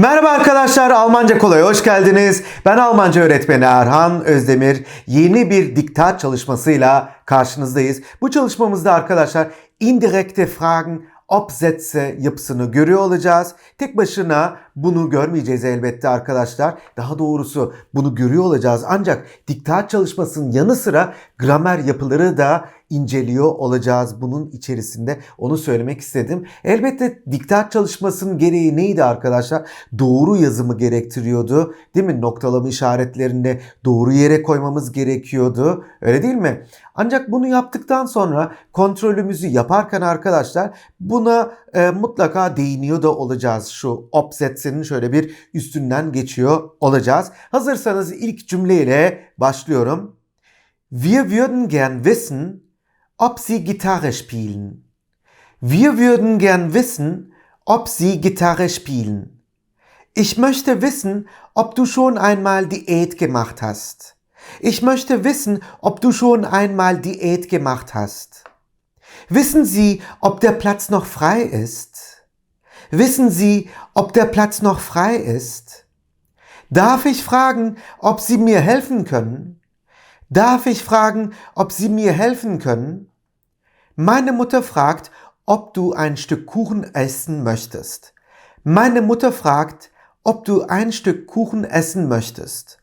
Merhaba arkadaşlar, Almanca Kolay hoş geldiniz. Ben Almanca öğretmeni Erhan Özdemir. Yeni bir diktat çalışmasıyla karşınızdayız. Bu çalışmamızda arkadaşlar indirekte Fragen, Obsätze yapısını görüyor olacağız. Tek başına bunu görmeyeceğiz elbette arkadaşlar. Daha doğrusu bunu görüyor olacağız. Ancak diktat çalışmasının yanı sıra gramer yapıları da inceliyor olacağız bunun içerisinde. Onu söylemek istedim. Elbette diktat çalışmasının gereği neydi arkadaşlar? Doğru yazımı gerektiriyordu. Değil mi? Noktalama işaretlerini doğru yere koymamız gerekiyordu. Öyle değil mi? Ancak bunu yaptıktan sonra kontrolümüzü yaparken arkadaşlar buna e, mutlaka değiniyor da olacağız. Şu obsetsenin şöyle bir üstünden geçiyor olacağız. Hazırsanız ilk cümleyle başlıyorum. Wir würden gern wissen, ob Sie Gitarre spielen. Wir würden gern wissen, ob Sie Gitarre spielen. Ich möchte wissen, ob du schon einmal Diät gemacht hast. Ich möchte wissen, ob du schon einmal Diät gemacht hast. Wissen Sie, ob der Platz noch frei ist? Wissen Sie, ob der Platz noch frei ist? Darf ich fragen, ob Sie mir helfen können? Darf ich fragen, ob Sie mir helfen können? Meine Mutter fragt, ob du ein Stück Kuchen essen möchtest. Meine Mutter fragt, ob du ein Stück Kuchen essen möchtest.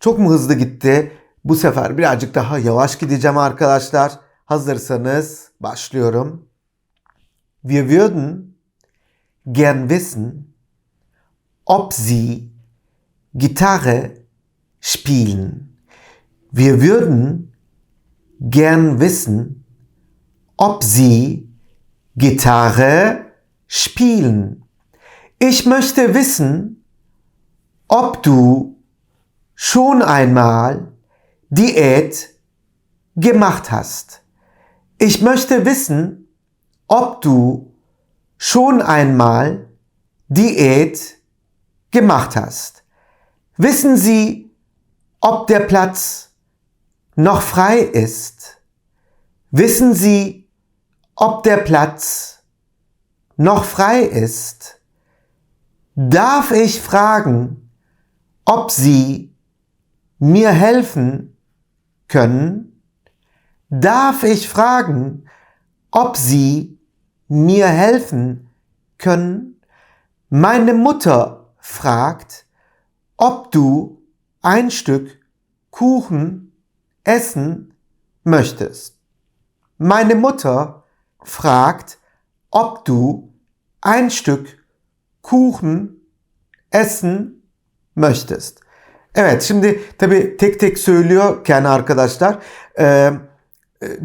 Çok mu hızlı gitti? Bu sefer birazcık daha yavaş gideceğim arkadaşlar. Hazırsanız başlıyorum. Wir würden gern wissen, ob Sie Gitarre spielen. Wir würden gern wissen, ob Sie Gitarre spielen. Ich möchte wissen, ob du schon einmal Diät gemacht hast. Ich möchte wissen, ob du schon einmal Diät gemacht hast. Wissen Sie, ob der Platz noch frei ist? Wissen Sie, ob der Platz noch frei ist? Darf ich fragen, ob Sie mir helfen können? Darf ich fragen, ob Sie mir helfen können? Meine Mutter fragt, ob du ein Stück Kuchen essen möchtest. Meine Mutter fragt, ob du ein Stück Kuchen essen möchtest. Evet şimdi tabi tek tek söylüyorken arkadaşlar e,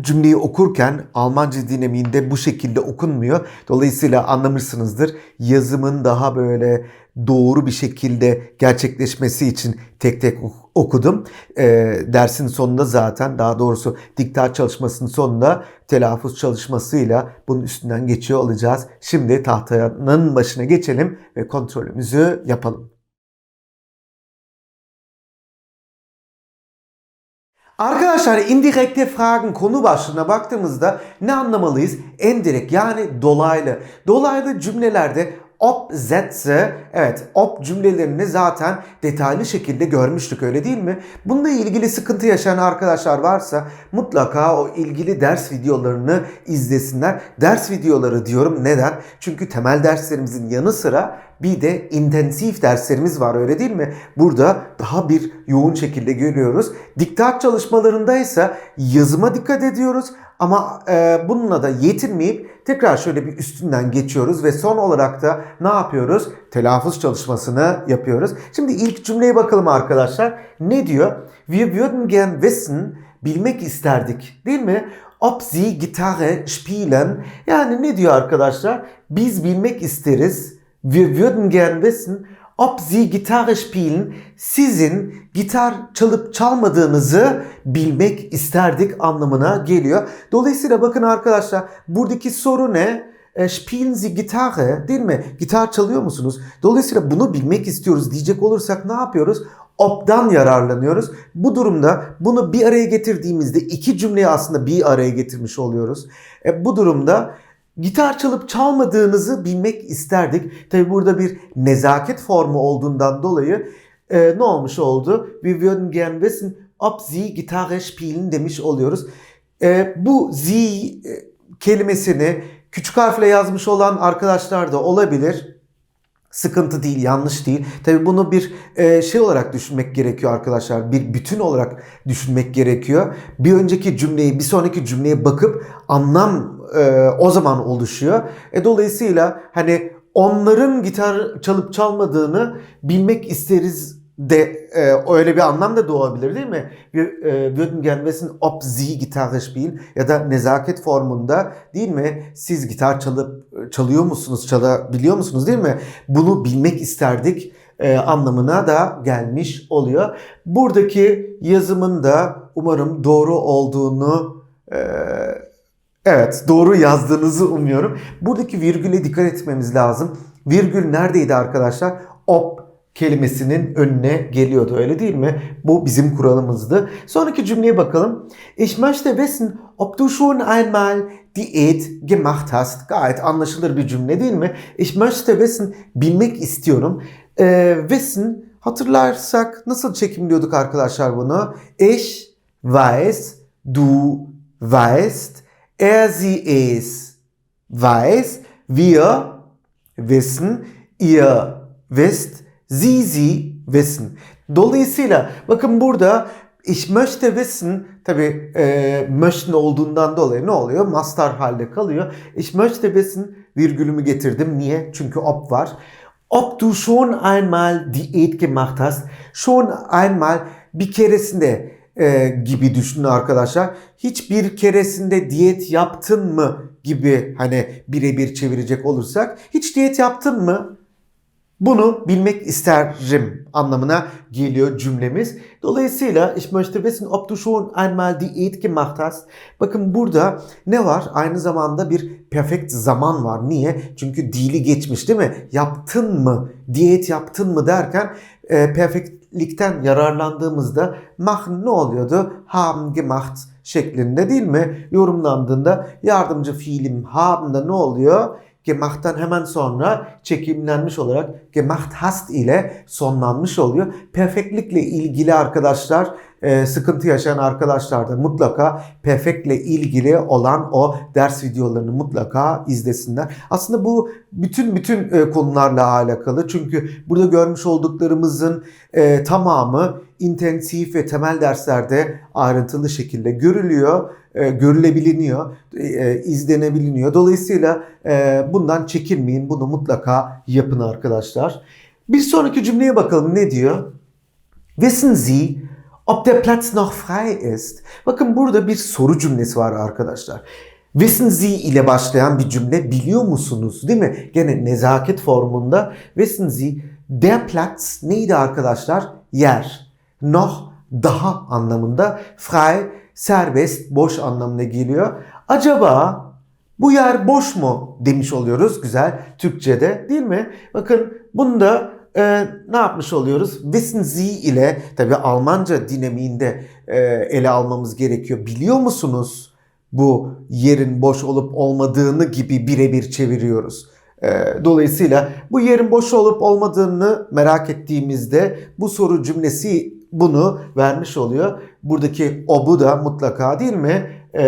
cümleyi okurken Almanca dinamiğinde bu şekilde okunmuyor. Dolayısıyla anlamışsınızdır. Yazımın daha böyle doğru bir şekilde gerçekleşmesi için tek tek okudum. E, dersin sonunda zaten daha doğrusu diktat çalışmasının sonunda telaffuz çalışmasıyla bunun üstünden geçiyor olacağız. Şimdi tahtanın başına geçelim ve kontrolümüzü yapalım. Arkadaşlar indirekte fragen konu başlığına baktığımızda ne anlamalıyız? Endirekt yani dolaylı. Dolaylı cümlelerde Obsätze, evet ob cümlelerini zaten detaylı şekilde görmüştük öyle değil mi? Bununla ilgili sıkıntı yaşayan arkadaşlar varsa mutlaka o ilgili ders videolarını izlesinler. Ders videoları diyorum neden? Çünkü temel derslerimizin yanı sıra bir de intensif derslerimiz var öyle değil mi? Burada daha bir yoğun şekilde görüyoruz. Diktat çalışmalarında ise yazıma dikkat ediyoruz. Ama e, bununla da yetinmeyip tekrar şöyle bir üstünden geçiyoruz ve son olarak da ne yapıyoruz? Telaffuz çalışmasını yapıyoruz. Şimdi ilk cümleye bakalım arkadaşlar. Ne diyor? Wir würden gern wissen, bilmek isterdik değil mi? Ob Sie Gitarre spielen. Yani ne diyor arkadaşlar? Biz bilmek isteriz. Wir würden gern wissen, ob Sie Gitarre spielen, sizin gitar çalıp çalmadığınızı bilmek isterdik anlamına geliyor. Dolayısıyla bakın arkadaşlar buradaki soru ne? E, spielen Sie Gitarre değil mi? Gitar çalıyor musunuz? Dolayısıyla bunu bilmek istiyoruz diyecek olursak ne yapıyoruz? Ob'dan yararlanıyoruz. Bu durumda bunu bir araya getirdiğimizde iki cümleyi aslında bir araya getirmiş oluyoruz. E, bu durumda gitar çalıp çalmadığınızı bilmek isterdik. Tabi burada bir nezaket formu olduğundan dolayı e, ne olmuş oldu? Wir würden gern wissen, ob Sie Gitarre spielen demiş oluyoruz. E, bu Sie kelimesini küçük harfle yazmış olan arkadaşlar da olabilir. Sıkıntı değil, yanlış değil. Tabii bunu bir e, şey olarak düşünmek gerekiyor arkadaşlar. Bir bütün olarak düşünmek gerekiyor. Bir önceki cümleyi, bir sonraki cümleye bakıp anlam e, o zaman oluşuyor. E, dolayısıyla hani onların gitar çalıp çalmadığını bilmek isteriz de e, öyle bir anlam da doğabilir değil mi? Wir e, würden gern wissen, ob Sie Gitarre spielen ya da nezaket formunda değil mi? Siz gitar çalıp çalıyor musunuz, çalabiliyor musunuz değil mi? Bunu bilmek isterdik e, anlamına da gelmiş oluyor. Buradaki yazımın da umarım doğru olduğunu e, evet doğru yazdığınızı umuyorum. Buradaki virgüle dikkat etmemiz lazım. Virgül neredeydi arkadaşlar? Ob kelimesinin önüne geliyordu öyle değil mi? Bu bizim kuralımızdı. Sonraki cümleye bakalım. Ich möchte wissen, ob du schon einmal Diät gemacht hast. Gayet anlaşılır bir cümle değil mi? Ich möchte wissen, bilmek istiyorum. Ee, wissen, hatırlarsak nasıl çekimliyorduk arkadaşlar bunu? Ich weiß, du weißt, er sie es weiß, wir wissen, ihr wisst, Sie wissen. Dolayısıyla bakın burada ich möchte wissen tabi e, möchten olduğundan dolayı ne oluyor? Mastar halde kalıyor. Ich möchte wissen virgülümü getirdim. Niye? Çünkü ob var. Ob du schon einmal Diät gemacht hast. Schon einmal bir keresinde e, gibi düşünün arkadaşlar. Hiçbir keresinde diyet yaptın mı gibi hani birebir çevirecek olursak. Hiç diyet yaptın mı? Bunu bilmek isterim anlamına geliyor cümlemiz. Dolayısıyla ich möchte wissen, ob du schon einmal Diät gemacht hast. Bakın burada ne var? Aynı zamanda bir perfect zaman var. Niye? Çünkü dili geçmiş değil mi? Yaptın mı? Diyet yaptın mı derken e, perfectlikten yararlandığımızda machen ne oluyordu? Haben gemacht şeklinde değil mi? Yorumlandığında yardımcı fiilim haben'da ne oluyor? Gemacht'tan hemen sonra çekimlenmiş olarak gemacht hast ile sonlanmış oluyor. Perfectlikle ilgili arkadaşlar e, sıkıntı yaşayan arkadaşlar da mutlaka perfektle ilgili olan o ders videolarını mutlaka izlesinler. Aslında bu bütün bütün e, konularla alakalı. Çünkü burada görmüş olduklarımızın e, tamamı intensif ve temel derslerde ayrıntılı şekilde görülüyor, e, görülebiliniyor, izlenebiliniyor. Dolayısıyla bundan çekinmeyin. Bunu mutlaka yapın arkadaşlar. Bir sonraki cümleye bakalım ne diyor? Wissen Sie, ob der Platz noch frei ist? Bakın burada bir soru cümlesi var arkadaşlar. Wissen Sie ile başlayan bir cümle biliyor musunuz değil mi? Gene nezaket formunda Wissen Sie der Platz neydi arkadaşlar? Yer. Noch daha anlamında frei serbest boş anlamına geliyor. Acaba bu yer boş mu demiş oluyoruz güzel Türkçe'de değil mi? Bakın bunu da e, ne yapmış oluyoruz? Wissen Sie ile tabi Almanca dinamiğinde e, ele almamız gerekiyor. Biliyor musunuz bu yerin boş olup olmadığını gibi birebir çeviriyoruz. E, dolayısıyla bu yerin boş olup olmadığını merak ettiğimizde bu soru cümlesi bunu vermiş oluyor. Buradaki obu da mutlaka değil mi? E,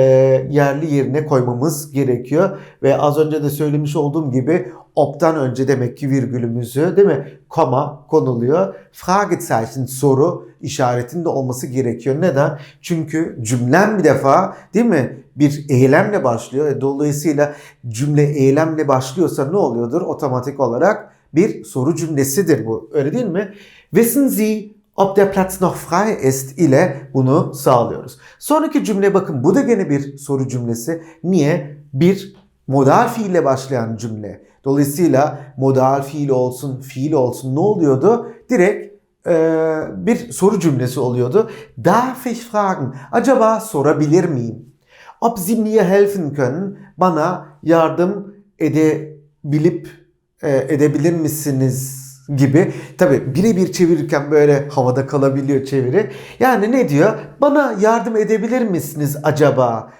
yerli yerine koymamız gerekiyor. Ve az önce de söylemiş olduğum gibi op'tan önce demek ki virgülümüzü değil mi? Koma konuluyor. Fragezeichen soru işaretinde olması gerekiyor. Neden? Çünkü cümlem bir defa değil mi? Bir eylemle başlıyor. E, Dolayısıyla cümle eylemle başlıyorsa ne oluyordur? Otomatik olarak bir soru cümlesidir bu. Öyle değil mi? Wissen Sie, ob der Platz noch frei ist ile bunu sağlıyoruz. Sonraki cümle bakın bu da gene bir soru cümlesi. Niye? Bir modal fiille başlayan cümle. Dolayısıyla modal fiil olsun, fiil olsun ne oluyordu? Direkt e, bir soru cümlesi oluyordu. Darf ich fragen? Acaba sorabilir miyim? Ob Sie mir helfen können? Bana yardım edebilip e, edebilir misiniz? Gibi. Tabi birebir çevirirken böyle havada kalabiliyor çeviri. Yani ne diyor? Bana yardım edebilir misiniz acaba?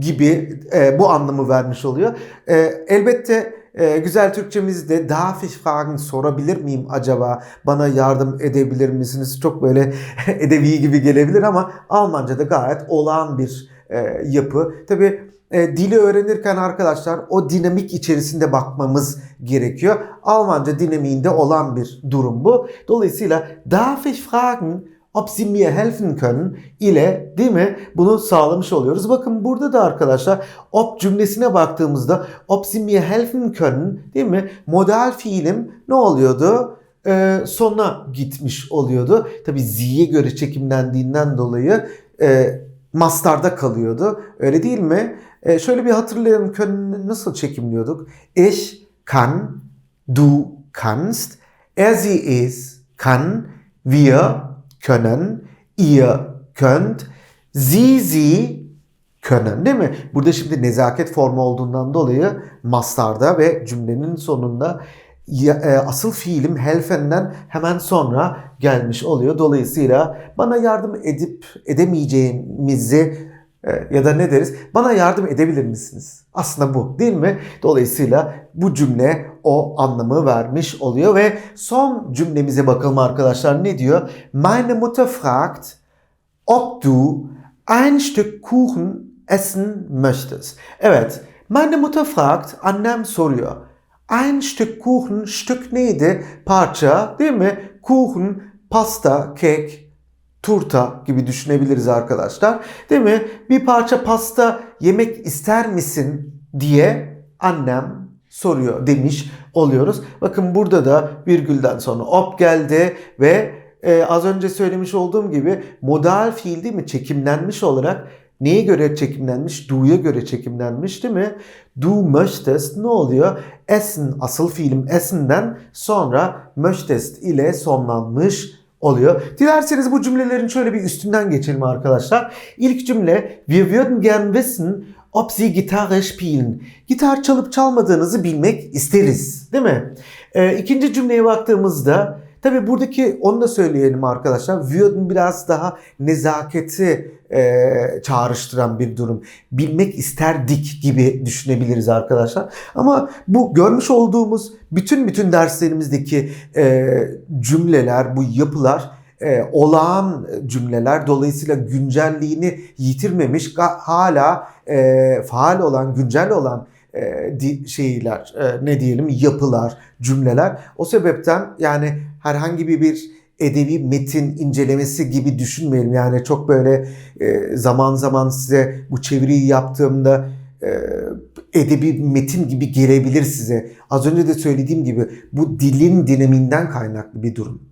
gibi e, bu anlamı vermiş oluyor. E, elbette e, güzel Türkçemizde darf ich sorabilir miyim acaba bana yardım edebilir misiniz? Çok böyle edebi gibi gelebilir ama Almanca'da gayet olağan bir e, yapı. Tabi e, dili öğrenirken arkadaşlar o dinamik içerisinde bakmamız gerekiyor. Almanca dinamiğinde olan bir durum bu. Dolayısıyla darf ich fragen ob Sie mir helfen können ile değil mi bunu sağlamış oluyoruz. Bakın burada da arkadaşlar ob cümlesine baktığımızda ob Sie mir helfen können değil mi modal fiilim ne oluyordu? Ee, sona gitmiş oluyordu. Tabi Z'ye göre çekimlendiğinden dolayı e, mastarda kalıyordu. Öyle değil mi? E, şöyle bir hatırlayalım können nasıl çekimliyorduk? Ich kann, du kannst, er sie es kann, wir können, ihr könnt, sie sie können değil mi? Burada şimdi nezaket formu olduğundan dolayı mastarda ve cümlenin sonunda e, asıl fiilim helfenden hemen sonra gelmiş oluyor. Dolayısıyla bana yardım edip edemeyeceğimizi e, ya da ne deriz? Bana yardım edebilir misiniz? Aslında bu değil mi? Dolayısıyla bu cümle o anlamı vermiş oluyor ve son cümlemize bakalım arkadaşlar ne diyor? Meine Mutter fragt ob du ein Stück Kuchen essen möchtest. Evet, meine Mutter fragt, annem soruyor. Ein Stück Kuchen, Stück neydi? Parça değil mi? Kuchen, pasta, kek, turta gibi düşünebiliriz arkadaşlar. Değil mi? Bir parça pasta yemek ister misin diye annem soruyor demiş oluyoruz. Bakın burada da virgülden sonra op geldi ve e, az önce söylemiş olduğum gibi modal fiil değil mi? Çekimlenmiş olarak neye göre çekimlenmiş? Do'ya göre çekimlenmiş değil mi? Du möchtest ne oluyor? Essen asıl fiilim essen'den sonra möchtest ile sonlanmış oluyor. Dilerseniz bu cümlelerin şöyle bir üstünden geçelim arkadaşlar. İlk cümle Wir würden gern wissen ob Sie Gitarre spielen. Gitar çalıp çalmadığınızı bilmek isteriz. Değil mi? Ee, ikinci cümleye baktığımızda Tabi buradaki onu da söyleyelim arkadaşlar. Würden biraz daha nezaketi e, çağrıştıran bir durum. Bilmek isterdik gibi düşünebiliriz arkadaşlar. Ama bu görmüş olduğumuz bütün bütün derslerimizdeki e, cümleler, bu yapılar e, olağan cümleler dolayısıyla güncelliğini yitirmemiş hala e, faal olan, güncel olan e, şeyler e, ne diyelim yapılar, cümleler. O sebepten yani herhangi bir bir edebi metin incelemesi gibi düşünmeyelim. Yani çok böyle e, zaman zaman size bu çeviriyi yaptığımda e, edebi metin gibi gelebilir size. Az önce de söylediğim gibi bu dilin dinaminden kaynaklı bir durum.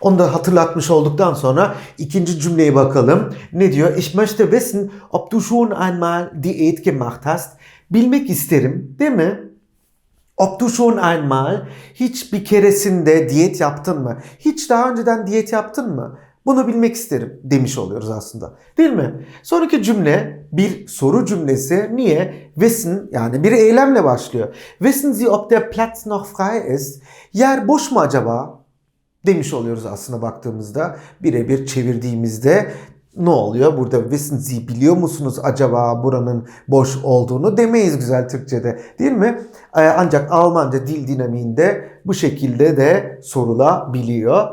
Onu da hatırlatmış olduktan sonra ikinci cümleye bakalım. Ne diyor? Ich möchte wissen, ob du schon einmal Diät gemacht hast. Bilmek isterim, değil mi? Ob du schon einmal hiç bir keresinde diyet yaptın mı? Hiç daha önceden diyet yaptın mı? Bunu bilmek isterim demiş oluyoruz aslında. Değil mi? Sonraki cümle bir soru cümlesi. Niye? Wissen yani bir eylemle başlıyor. Wissen Sie ob der Platz noch frei ist? Yer boş mu acaba? Demiş oluyoruz aslında baktığımızda. Birebir çevirdiğimizde ne oluyor? Burada wissen Sie biliyor musunuz acaba buranın boş olduğunu demeyiz güzel Türkçe'de değil mi? Ee, ancak Almanca dil dinamiğinde bu şekilde de sorulabiliyor.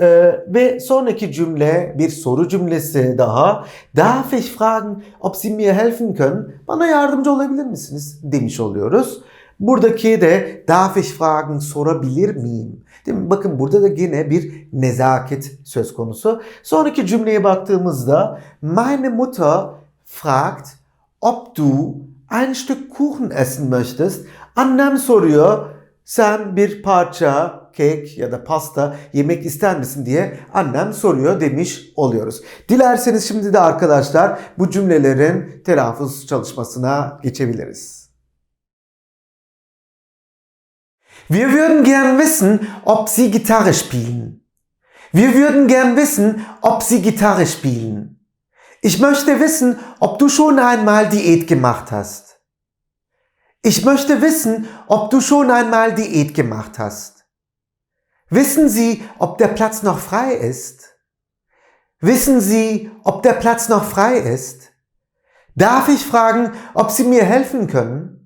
Ee, ve sonraki cümle bir soru cümlesi daha. Darf ich fragen, ob Sie mir helfen können? Bana yardımcı olabilir misiniz? Demiş oluyoruz. Buradaki de darf ich fragen sorabilir miyim? Değil mi? Bakın burada da yine bir nezaket söz konusu. Sonraki cümleye baktığımızda meine Mutter fragt ob du ein Stück Kuchen essen möchtest. Annem soruyor sen bir parça kek ya da pasta yemek ister misin diye annem soruyor demiş oluyoruz. Dilerseniz şimdi de arkadaşlar bu cümlelerin telaffuz çalışmasına geçebiliriz. Wir würden gern wissen, ob Sie Gitarre spielen. Wir würden gern wissen, ob Sie Gitarre spielen. Ich möchte wissen, ob du schon einmal Diät gemacht hast. Ich möchte wissen, ob du schon einmal Diät gemacht hast. Wissen Sie, ob der Platz noch frei ist? Wissen Sie, ob der Platz noch frei ist? Darf ich fragen, ob Sie mir helfen können?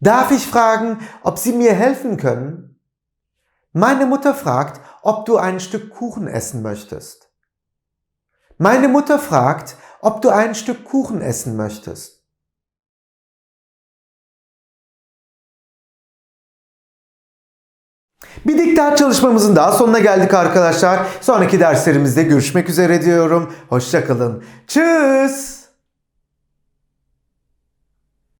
Darf ich fragen, ob Sie mir helfen können? Meine Mutter fragt, ob du ein Stück Kuchen essen möchtest. Meine Mutter fragt, ob du ein Stück Kuchen essen möchtest. Bir diktat çalışmamızın daha sonuna geldik arkadaşlar. Sonraki derslerimizde görüşmek üzere diyorum. Hoşçakalın. Tschüss.